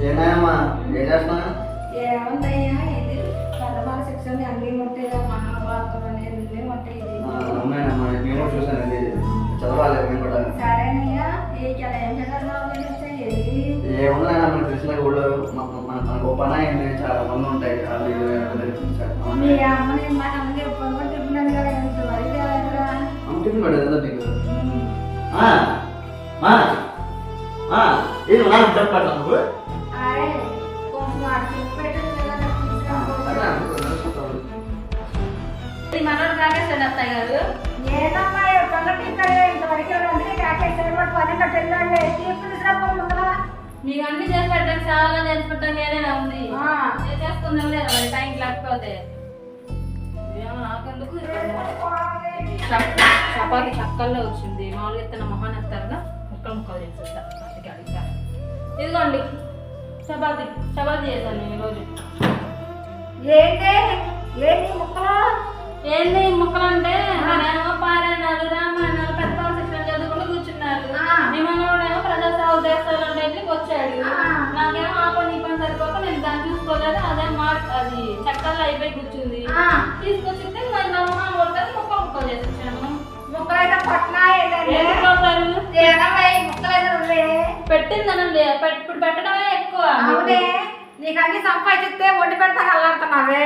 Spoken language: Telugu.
ఏనాయమ్మా ఏం చేస్తున్నా ఏముందయ్యా? ఇది పెద్దవాళ్ళ శిక్షణ అన్ని ఉంటాయి మహాభారతం అనేది ఉంటాయి అవునాయమ్మా చదవాలి మేము కూడా. సరేనయ్యా ఏం చదవాలి ఏమున్నాయన్నా మన కృష్ణ కూడా మన మన- మన గొప్ప అయింది చాలా మంది ఉంటాయి. మీ అమ్మని మా అమ్మని ఎప్పుడు కూడా చెప్పినాను కదా ఎంత వరకు తేలేదురా. అమ్మ టిఫిన్ పెట్టేది ఏదో నీకు ఆ, మా, ఆ, ఇది నాకు చెప్పట్లా నువ్వు? మనోడు కాకేశాడు అత్తయ్య గారు ఏదమ్మా సంగతి ఇక్కడ ఇంతవరకు అందుకే కాకేసారు వాడు పన్నెండు వెళ్ళాలి. తీసుకురా ముందరా మీకు అన్ని చేసి పెట్టడానికి చాలా చేసి పెట్టడానికి ఏదైనా ఉంది. నేను చేసుకుందాం లేదా మరి? టైం లేకపోతే. నాకెందుకు చప్- చపాతీ చక్కల్లో వచ్చింది. మామూలుగా ఎత్తున మొహాన్ ఎత్తారుగా. ముక్కలు ముక్కలు చేసేస్తా. అందుకే అడిగా ఇదిగోండి. చపాతీ. చపాతీ చేశాను నేను ఈరోజు. ఏంటి? ఏంటి? ఇంటికి వచ్చాడు. నాకేమో ఆ పని ఈ పని సరిపోక నేను దాన్ని చూసుకోలేదు అదే మా అది చక్కల్లో అయిపోయి కూర్చుంది. తీసుకొచ్చింది మరి నా మొహం కొడతాను ముక్కలు ముక్కలు చేసి వచ్చాను ముక్కలైతే నువ్వే. పెట్టిందనండి పెట్- ఇప్పుడు పెట్టడమే ఎక్కువ. అవునే నీకు అన్ని సంపాదిస్తే వండి పెడతా అల్లాడుతున్నావే.